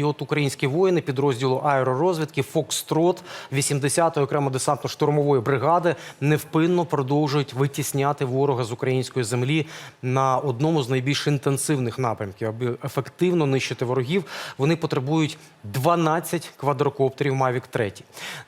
І от українські воїни підрозділу аеророзвідки Фокстрот 80-ї окремо десантно-штурмової бригади невпинно продовжують витісняти ворога з української землі на одному з найбільш інтенсивних напрямків. Аби ефективно нищити ворогів, вони потребують 12 квадрокоптерів Mavic 3.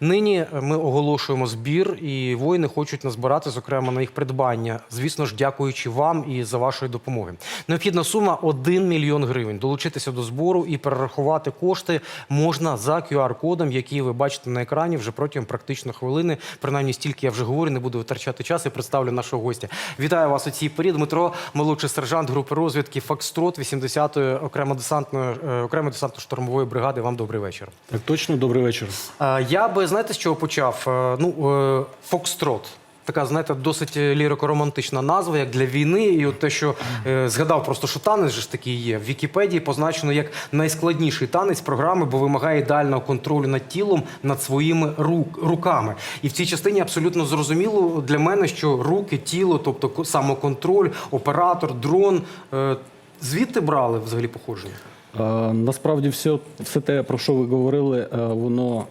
Нині ми оголошуємо збір, і воїни хочуть назбирати, зокрема, на їх придбання. Звісно ж, дякуючи вам і за вашої допомоги. Необхідна сума 1 мільйон гривень. Долучитися до збору і перерахувати кошти можна за QR-кодом, який ви бачите на екрані вже протягом практично хвилини. Принаймні стільки я вже говорю, не буду витрачати час і представлю нашого гостя. Вітаю вас у цій порі. Дмитро, молодший сержант групи розвідки Фокстрот 80-ї окремо десантної е, окремо десантно-штурмової бригади. Вам добрий вечір. Так точно, добрий вечір. Е, Я би знаєте, з чого почав? Е, Ну, Фокстрот. Така, знаєте, досить лірико-романтична назва, як для війни. І от те, що е, згадав просто, що танець же ж такий є. В Вікіпедії позначено як найскладніший танець програми, бо вимагає ідеального контролю над тілом, над своїми рук, руками. І в цій частині абсолютно зрозуміло для мене, що руки, тіло, тобто ко- самоконтроль, оператор, дрон. е, Звідти брали взагалі походження? Е, насправді, все, все те, про що ви говорили, е, воно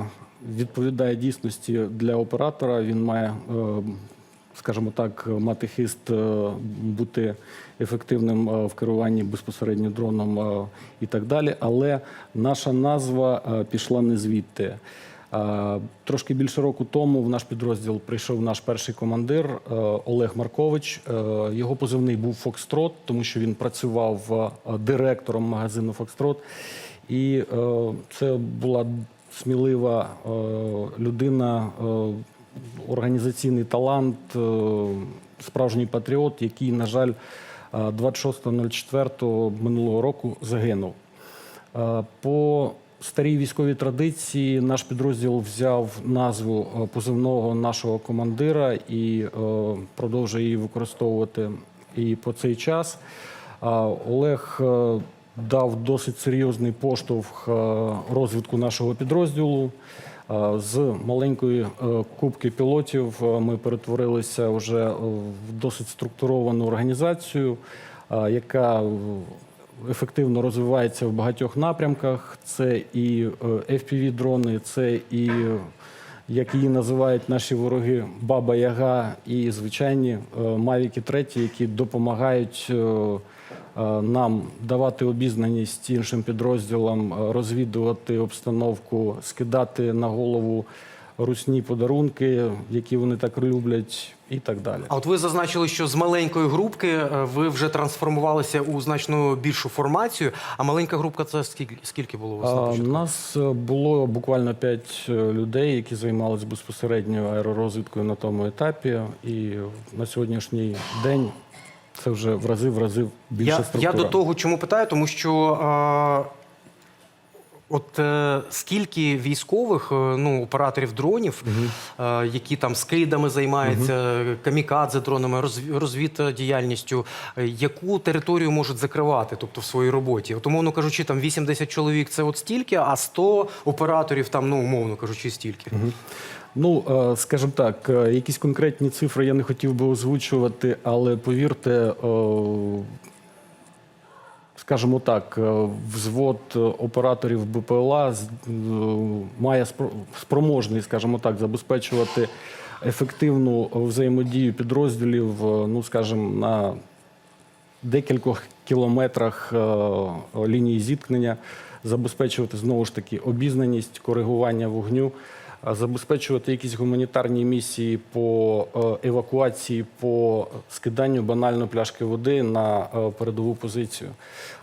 е, відповідає дійсності для оператора. Він має, е, скажімо так, мати хист е, бути ефективним е, в керуванні безпосередньо дроном і так далі. Але наша назва пішла не звідти. Трошки більше року тому в наш підрозділ прийшов наш перший командир Олег Маркович. Його позивний був Фокстрот, тому що він працював директором магазину Фокстрот. І це була смілива е, людина, е, організаційний талант, е, справжній патріот, який, на жаль, е, 26.04 минулого року загинув. По старій військовій традиції наш підрозділ взяв назву позивного нашого командира і продовжує її використовувати і по цей час. Олег дав досить серйозний поштовх е, розвитку нашого підрозділу. Е, З маленької е, кубки пілотів ми перетворилися вже в досить структуровану організацію, яка ефективно розвивається в багатьох напрямках. Це і FPV-дрони, це і, як її називають наші вороги, Баба Яга і звичайні Мавіки 3, які допомагають е, е, нам давати обізнаність іншим підрозділам, е, розвідувати обстановку, скидати на голову русні подарунки, які вони так люблять, і так далі. А от ви зазначили, що з маленької групки е, ви вже трансформувалися у значно більшу формацію. А маленька групка це скільки, скільки було у вас на У початку? нас е, було буквально 5 людей, які займалися безпосередньо аеророзвідкою на тому етапі. І на сьогоднішній день це вже в рази в рази більше Я, структура. я до того, чому питаю, тому що. От е, скільки військових е, ну операторів дронів, е, які там скидами займаються, камікадзе дронами, розв- розвіддіяльністю, е, яку територію можуть закривати, тобто в своїй роботі? От, умовно кажучи, там 80 чоловік це от стільки, а 100 операторів там, ну умовно кажучи, стільки. Ну, е, скажімо так, е, якісь конкретні цифри я не хотів би озвучувати, але повірте, е, скажімо так, е, взвод операторів БПЛА е, має спро- спроможний, скажімо так, забезпечувати ефективну взаємодію підрозділів, е, ну, скажімо, на декількох кілометрах лінії зіткнення, забезпечувати знову ж таки обізнаність, коригування вогню, забезпечувати якісь гуманітарні місії по е, евакуації, по скиданню банально пляшки води на е, передову позицію.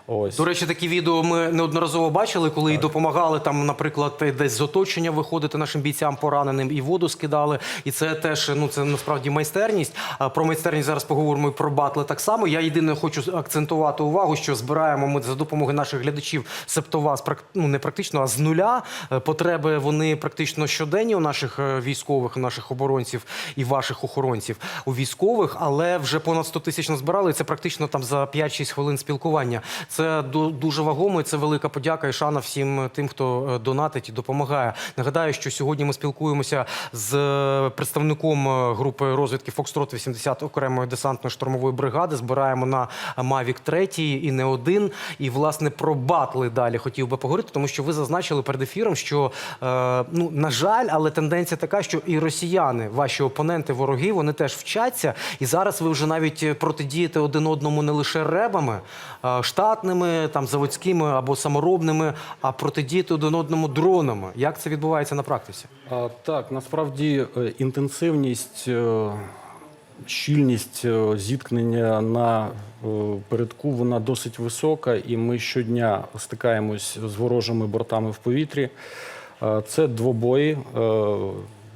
Ось. До речі, такі відео ми неодноразово бачили, коли і допомагали там, наприклад, десь з оточення виходити нашим бійцям пораненим і воду скидали. І це теж ну це насправді майстерність. А про майстерність зараз поговоримо і про батли так само. Я єдине хочу акцентувати увагу, що збираємо ми за допомогою наших глядачів, себто вас ну, не практично, а з нуля. Е, Потреби вони практично щоденні у наших е, військових, у наших оборонців і ваших охоронців у військових, але вже понад 100 тисяч назбирали. і Це практично там за 5-6 хвилин спілкування. Це ду- дуже вагомо. і Це велика подяка і шана всім тим, хто е, донатить і допомагає. Нагадаю, що сьогодні ми спілкуємося з е, представником е, групи розвідки Фокстрот 80 окремої десантної штурмової бригади. Збираємо на Мавік 3 і не один. І власне про батли далі хотів би поговорити, тому що ви зазначили перед ефіром, що е, ну на жаль, але тенденція така, що і росіяни, ваші опоненти, вороги, вони теж вчаться. І зараз ви вже навіть протидієте один одному не лише ребами, е, штатними, там заводськими або саморобними, а протидіяти один одному дронами. Як це відбувається на практиці? А, Так, насправді е, інтенсивність, е, щільність е, зіткнення на передку вона досить висока, і ми щодня стикаємось з ворожими бортами в повітрі. Це двобої,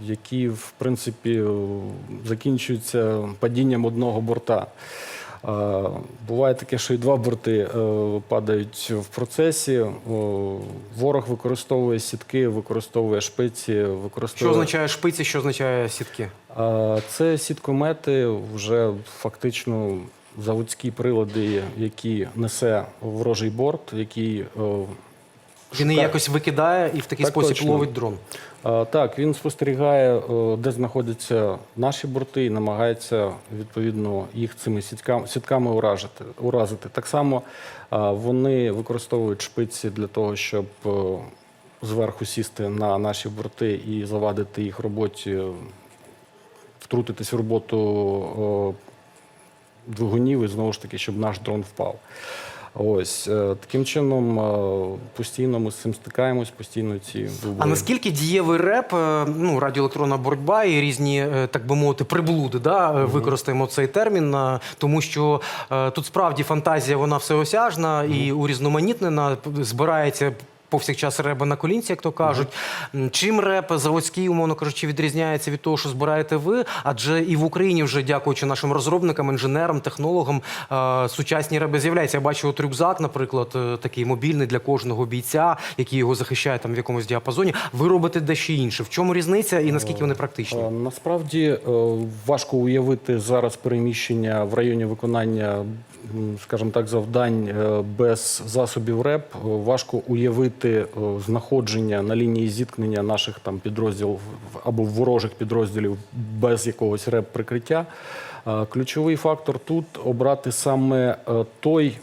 які в принципі закінчуються падінням одного борта. Буває таке, що і два борти е, падають в процесі. Ворог використовує сітки, використовує шпиці, Що означає шпиці, що означає сітки? Це сіткомети, вже фактично заводські прилади, які несе ворожий борт, який е, Він її якось викидає і в такий Так спосіб точно. ловить дрон. Так, він спостерігає, е, де знаходяться наші борти, і намагається відповідно їх цими сітками, сітками уражити, уразити. Так само вони використовують шпиці для того, щоб е, зверху сісти на наші борти і завадити їх роботі, втрутитись в роботу е, двигунів і знову ж таки, щоб наш дрон впав. Ось е, таким чином е, постійно ми з цим стикаємось, постійно ці А наскільки дієвий реп, е, ну радіоелектронна боротьба і різні, так би мовити, приблуди, да, е, використаємо цей термін, тому що тут справді фантазія вона всеосяжна і урізноманітнена, збирається. Повсякчас реба на колінці, як то кажуть. М, Чим реп заводський, умовно кажучи, відрізняється від того, що збираєте ви? Адже і в Україні вже, дякуючи нашим розробникам, інженерам, технологам, е, сучасні реби з'являються. Я бачу от рюкзак, наприклад, е, такий мобільний для кожного бійця, який його захищає там в якомусь діапазоні. Ви робите дещо інше. В чому різниця і наскільки вони практичні? Е, Насправді е, важко уявити зараз переміщення в районі виконання, скажімо так, завдань е, без засобів РЕП. Е, Важко уявити е, знаходження на лінії зіткнення наших там підрозділів або ворожих підрозділів без якогось РЕП прикриття. Ключовий фактор тут обрати саме той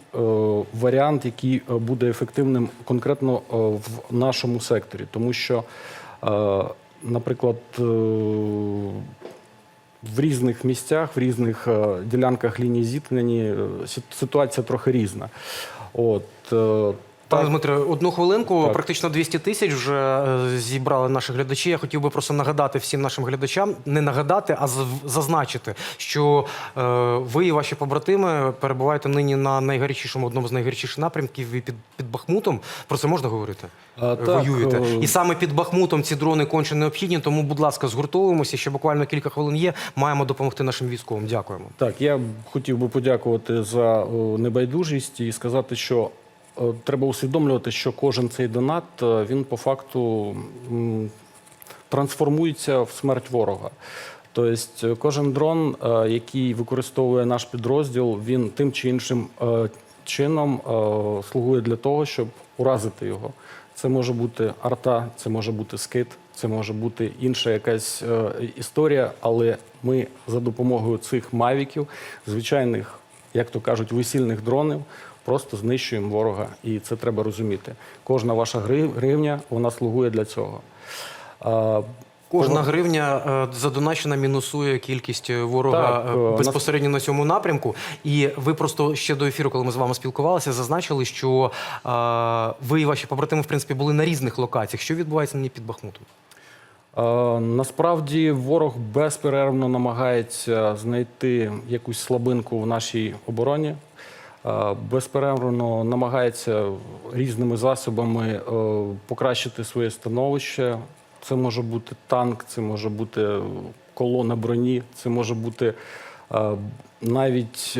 варіант, який буде ефективним конкретно в нашому секторі, тому що Наприклад, в різних місцях, в різних е, ділянках лінії зіткнення е, ситуація трохи різна. От, е, Пане так, Дмитре, одну хвилинку. Так. Практично 200 тисяч вже е, зібрали наші глядачі. Я хотів би просто нагадати всім нашим глядачам, не нагадати, а зазначити, що е, ви і ваші побратими перебуваєте нині на найгарячішому одному з найгарячіших напрямків і під, під Бахмутом. Про це можна говорити? А, Е, так, Воюєте. І саме під Бахмутом ці дрони конче необхідні. Тому, будь ласка, згуртовуємося. Ще буквально кілька хвилин є. Маємо допомогти нашим військовим. Дякуємо. Так, я хотів би подякувати за небайдужість і сказати, що треба усвідомлювати, що кожен цей донат е, він по факту трансформується в смерть ворога. Тобто е, кожен дрон, е, який використовує наш підрозділ, він тим чи іншим е, чином е, слугує для того, щоб уразити його. Це може бути арта, це може бути скид, це може бути інша якась е, історія, але ми за допомогою цих мавіків, звичайних, як то кажуть, весільних дронів, просто знищуємо ворога. І це треба розуміти. Кожна ваша гривня вона слугує для цього. Кожна гривня е, задоначена мінусує кількість е, ворога Так, е, безпосередньо на цьому напрямку. І ви просто ще до ефіру, коли ми з вами спілкувалися, зазначили, що ви і ваші побратими в принципі були на різних локаціях. Що відбувається нині під Бахмутом? Насправді ворог безперервно намагається знайти якусь слабинку в нашій обороні. Е, Безперервно намагається різними засобами е, покращити своє становище. Це може бути танк, це може бути колона броні, це може бути е, навіть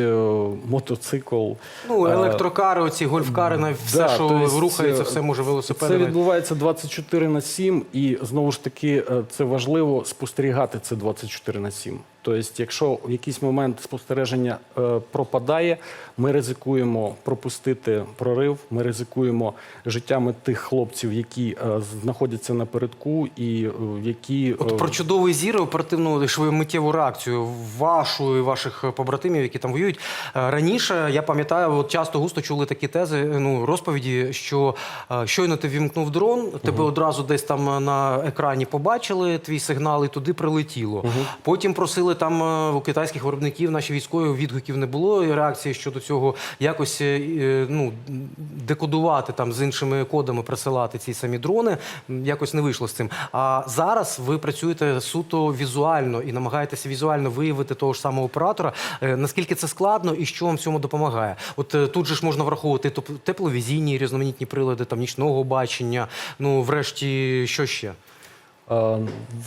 мотоцикл. Ну, електрокари, оці гольфкари, навіть все, да, що то есть, рухається, все може велосипеди. Це відбувається 24 на 7, і знову ж таки це важливо спостерігати це 24 на 7. Тобто, якщо в якийсь момент спостереження е, пропадає, ми ризикуємо пропустити прорив, ми ризикуємо життями тих хлопців, які е, знаходяться напередку і е, які От про чудовий зір оперативну швидку миттєву реакцію вашу і ваших побратимів, які там воюють. Раніше я пам'ятаю, от часто густо чули такі тези, ну розповіді, що щойно ти вімкнув дрон, тебе одразу десь там на екрані побачили твій сигнал, і туди прилетіло. Потім просили там е, у китайських виробників, наші військові відгуків не було реакції щодо цього якось е, е, ну декодувати там з іншими кодами, присилати ці самі дрони. Якось не вийшло з цим. А зараз ви працюєте суто візуально і намагаєтеся візуально виявити того ж самого оператора. Наскільки це складно і що вам цьому допомагає? От тут же ж можна враховувати тепловізійні різноманітні прилади, там нічного бачення. Ну, врешті, що ще? Е,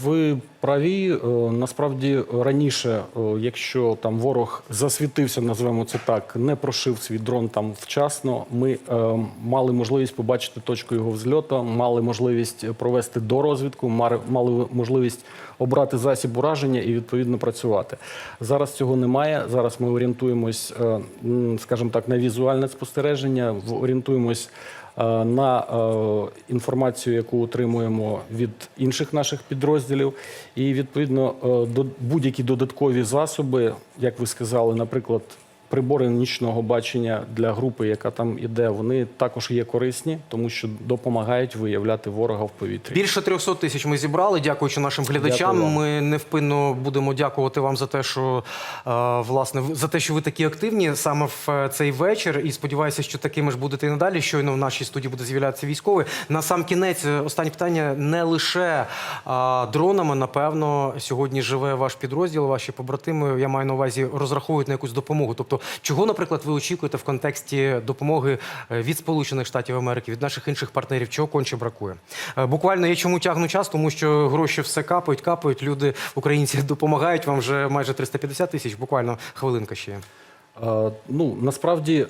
Ви праві. Е, Насправді раніше, е, якщо там ворог засвітився, називаємо це так, не прошив свій дрон там вчасно. Ми мали можливість побачити точку його взльоту, мали можливість провести дорозвідку, мали можливість обрати засіб ураження і відповідно працювати. Зараз цього немає. Зараз ми орієнтуємось, скажімо так, на візуальне спостереження, орієнтуємось на е, інформацію, яку отримуємо від інших наших підрозділів, і відповідно е, будь-які додаткові засоби, як ви сказали, наприклад. Прибори нічного бачення для групи, яка там іде, вони також є корисні, тому що допомагають виявляти ворога в повітрі. Більше 300 тисяч ми зібрали. Дякуючи нашим глядачам. Дякую. Ми невпинно будемо дякувати вам за те, що е, власне за те, що ви такі активні саме в е, цей вечір. І сподіваюся, що такими ж будете і надалі. Щойно в нашій студії буде з'являтися військовий. На сам кінець е, останнє питання не лише а, дронами. Напевно, сьогодні живе ваш підрозділ, ваші побратими. Я маю на увазі розраховують на якусь допомогу. Тобто, чого, наприклад, ви очікуєте в контексті допомоги е, від Сполучених Штатів Америки, від наших інших партнерів, чого конче бракує? Е, Буквально я чому тягну час, тому що гроші все капають, капають. Люди, українці допомагають вам вже майже 350 тисяч. Буквально хвилинка ще. є. Е, Ну насправді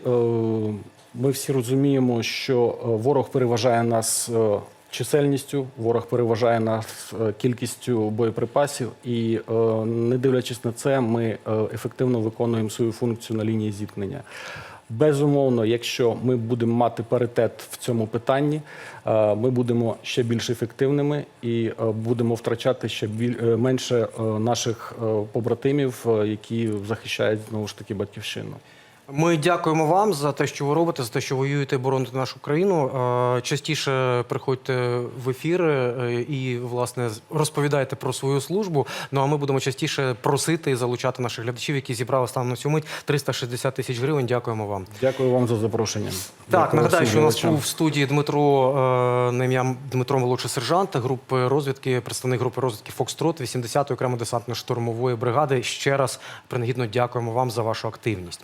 ми всі розуміємо, що ворог переважає нас чисельністю, ворог переважає нас е, кількістю боєприпасів, і е, не дивлячись на це, ми е, ефективно виконуємо свою функцію на лінії зіткнення. Безумовно, якщо ми будемо мати паритет в цьому питанні, ми будемо ще більш ефективними і будемо втрачати ще біль, менше наших побратимів, які захищають знову ж таки батьківщину. Ми дякуємо вам за те, що ви робите, за те, що воюєте і бороните нашу країну. Е, Частіше приходьте в ефіри е, і власне розповідайте про свою службу. Ну а ми будемо частіше просити і залучати наших глядачів, які зібрали станом на цю мить 360 тисяч гривень. Дякуємо вам. Дякую вам за запрошення. Так, Дякую нагадаю, що у нас був в студії Дмитро е, на ім'я Дмитро молодший сержант групи розвідки, представник групи розвідки Фокстрот 80-ї окремо десантно-штурмової бригади. Ще раз принагідно дякуємо вам за вашу активність.